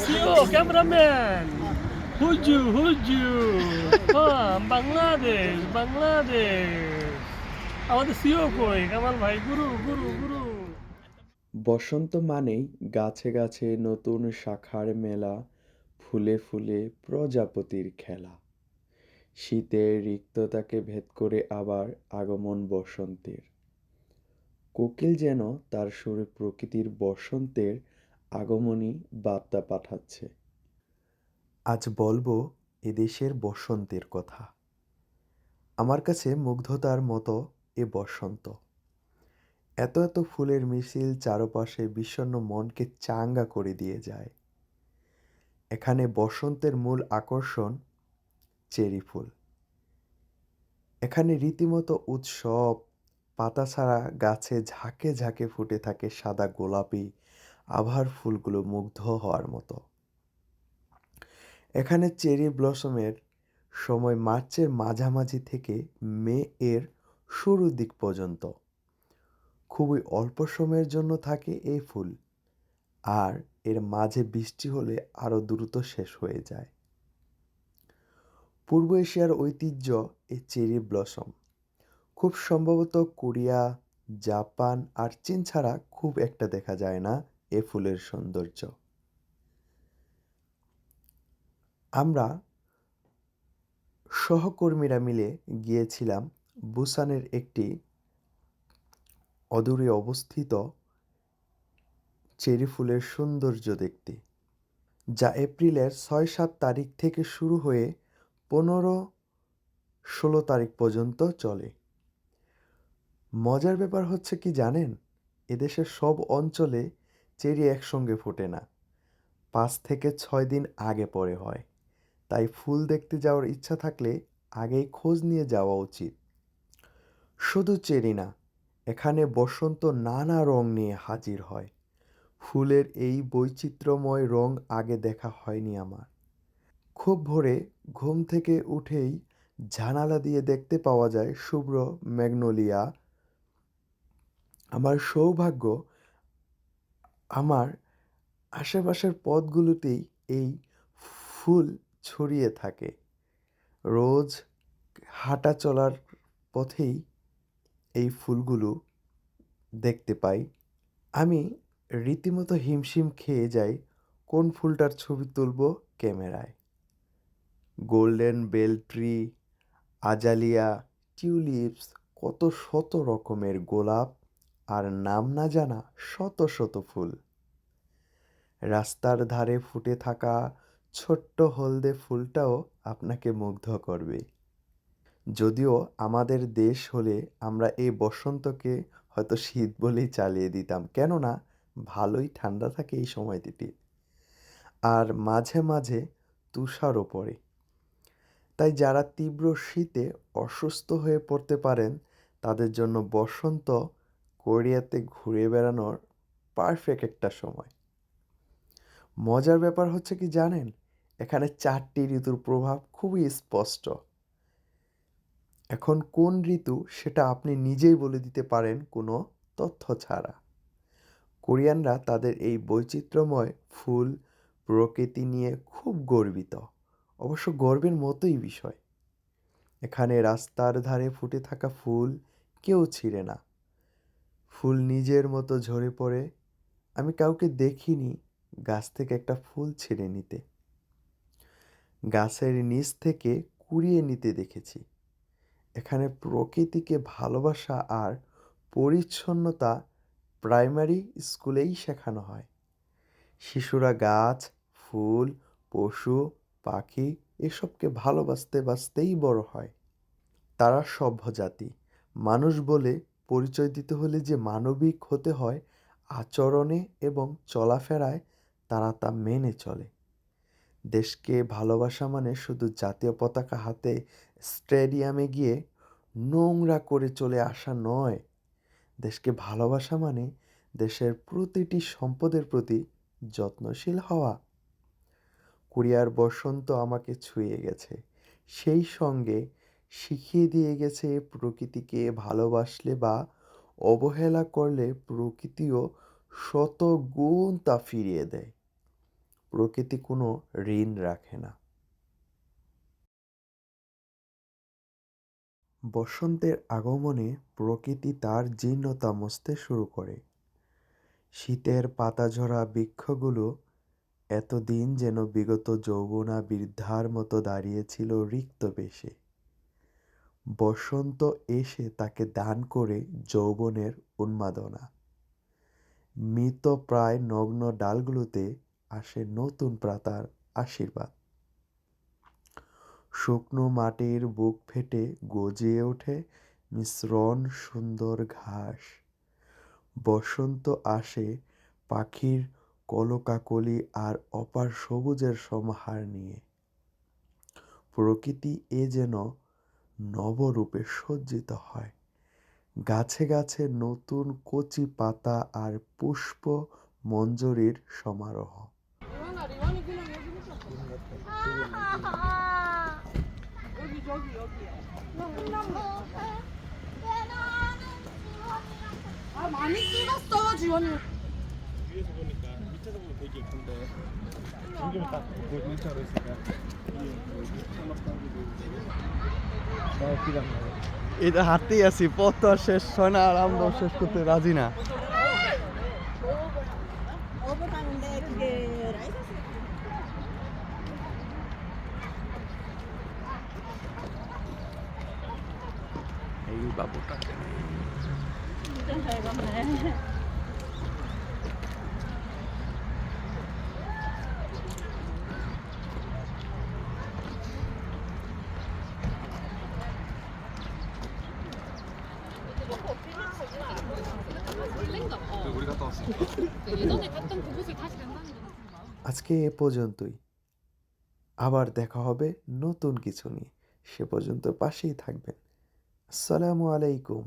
CO cameraman হুজু হুজু বাংলাদেশ বাংলাদেশ আমাদের সিও কই? কামাল ভাই গুরু গুরু গুরু। বসন্ত মানেই গাছে গাছে নতুন শাখার মেলা ফুলে ফুলে প্রজাপতির খেলা। শীতের রিক্ততাকে ভেদ করে আবার আগমন বসন্তের। কোকিল যেন তার সুরে প্রকৃতির বসন্তের আগমনী বার্তা পাঠাচ্ছে। আজ বলব এদেশের বসন্তের কথা। আমার কাছে মুগ্ধতার মতো এ বসন্ত। এত এত ফুলের মিছিল চারপাশে বিষণ্ণ মনকে চাঙ্গা করে দিয়ে যায়। এখানে বসন্তের মূল আকর্ষণ চেরি ফুল। এখানে রীতিমতো উৎসব, পাতা ছাড়া গাছে ঝাঁকে ঝাঁকে ফুটে থাকে সাদা গোলাপি আভার ফুলগুলো মুগ্ধ হওয়ার মতো। এখানে চেরি ব্লসমের সময় মার্চের মাঝামাঝি থেকে মে এর শুরুর দিক পর্যন্ত। খুবই অল্প সময়ের জন্য থাকে এই ফুল, আর এর মাঝে বৃষ্টি হলে আরও দ্রুত শেষ হয়ে যায়। পূর্ব এশিয়ার ঐতিহ্য এই চেরি ব্লসম। খুব সম্ভবত কোরিয়া, জাপান আর চীন ছাড়া খুব একটা দেখা যায় না। এ ফুলের সৌন্দর্য। আমরা সহকর্মীরা মিলে গিয়েছিলাম বুসানের একটি অদূরে অবস্থিত চেরি ফুলের সৌন্দর্য দেখতে, যা এপ্রিলের ছয় সাত তারিখ থেকে শুরু হয়ে পনেরো ষোলো তারিখ পর্যন্ত চলে। মজার ব্যাপার হচ্ছে কি জানেন? এদেশের সব অঞ্চলে চেরি একসঙ্গে ফোটে না। পাঁচ থেকে ছয় দিন আগে পরে হয়। তাই ফুল দেখতে যাওয়ার ইচ্ছা থাকলে আগেই খোঁজ নিয়ে যাওয়া উচিত। শুধু চেরি না, এখানে বসন্ত নানা রং নিয়ে হাজির হয়। ফুলের এই বৈচিত্র্যময় রং আগে দেখা হয়নি আমার। খুব ভোরে ঘুম থেকে উঠেই জানালা দিয়ে দেখতে পাওয়া যায় শুভ্র ম্যাগনোলিয়া। আমার সৌভাগ্য আমার আশেপাশের পথগুলোতেই এই ফুল ছড়িয়ে থাকে। রোজ হাঁটা চলার পথেই এই ফুলগুলো দেখতে পাই। আমি রীতিমতো হিমশিম খেয়ে যাই, কোন ফুলটার ছবি তুলব ক্যামেরায়। Golden bell tree, azalea, tulips, কত শত রকমের গোলাপ আর নাম না জানা শত শত ফুল। রাস্তার ধারে ফুটে থাকা ছোট্ট হলদে ফুলটাও আপনাকে মুগ্ধ করবে। যদিও আমাদের দেশ হলে আমরা এই বসন্তকে হয়তো শীত বলেই চালিয়ে দিতাম, কেননা ভালোই ঠান্ডা থাকে এই সময়টিতে। আর মাঝে মাঝে তুষারও পড়ে। তাই যারা তীব্র শীতে অসুস্থ হয়ে পড়তে পারেন, তাদের জন্য বসন্ত কোরিয়াতে ঘুরে বেড়ানোর পারফেক্ট একটা সময়। মজার ব্যাপার হচ্ছে কি জানেন? এখানে চারটি ঋতুর প্রভাব খুবই স্পষ্ট। এখন কোন ঋতু সেটা আপনি নিজেই বলে দিতে পারেন কোনো তথ্য ছাড়া। কোরিয়ানরা তাদের এই বৈচিত্র্যময় ফুল প্রকৃতি নিয়ে খুব গর্বিত। অবশ্য গর্বের মতোই বিষয়। এখানে রাস্তার ধারে ফুটে থাকা ফুল কেউ ছিঁড়ে না। ফুল নিজের মতো ঝরে পড়ে, আমি কাউকে দেখিনি গাছ থেকে একটা ফুল ছিঁড়ে নিতে। গাছের নিচ থেকে কুড়িয়ে নিতে দেখেছি। এখানে প্রকৃতিকে ভালোবাসা আর পরিচ্ছন্নতা প্রাইমারি স্কুলেই শেখানো হয়। শিশুরা গাছ, ফুল, পশু, পাখি এসবকে ভালোবাসতে বাসতেই বড় হয়। তারা সভ্য জাতি মানুষ বলে পরিচয় দিতে হলে যে মানবিক হতে হয় আচরণে এবং চলাফেরায় তারা তা মেনে চলে। দেশকে ভালোবাসা মানে শুধু জাতীয় পতাকা হাতে স্টেডিয়ামে গিয়ে নোংরা করে চলে আসা নয়। দেশকে ভালোবাসা মানে দেশের প্রতিটি সম্পদের প্রতি যত্নশীল হওয়া। কোরিয়ার বসন্ত আমাকে ছুঁয়ে গেছে। সেই সঙ্গে শিখিয়ে দিয়ে গেছে প্রকৃতিকে ভালোবাসলে বা অবহেলা করলে প্রকৃতিও শত গুণ তা ফিরিয়ে দেয়। প্রকৃতি কোনো ঋণ রাখে না। বসন্তের আগমনে প্রকৃতি তার জীর্ণতা মুছতে শুরু করে। শীতের পাতাঝরা বৃক্ষগুলো এতদিন যেন বিগত যৌবনা বৃদ্ধার মতো দাঁড়িয়েছিল রিক্ত বেশে বসন্ত এসে তাকে দান করে যৌবনের উন্মাদনা। মৃত প্রায় নগ্ন ডালগুলোতে আসে নতুন পাতার আশীর্বাদ। শুকনো মাটির বুক ফেটে গজিয়ে ওঠে মিশ্রণ সুন্দর ঘাস। বসন্ত আসে পাখির কলকাকলি আর অপার সবুজের সমাহার নিয়ে। প্রকৃতি এ যেন নবরূপে সজ্জিত হয় গাছে গাছে নতুন কচি পাতা আর পুষ্প মঞ্জরির সমারোহ 여기 저기 여기요. 아 많이 찍었어 지원이. 위에서 보니까 밑에서 보면 되게 예쁜데 এটা হাঁটতেই আছি, পথ তো আর শেষ হয় না আর আমরাও শেষ করতে রাজি না। এই বাবুটা। 예전에 갔던 그곳을 다시 간다는 건 আজকে এ পর্যন্তই আবার দেখা হবে নতুন কিছু নিয়ে সে পর্যন্ত পাশেই থাকবেন আসসালামু আলাইকুম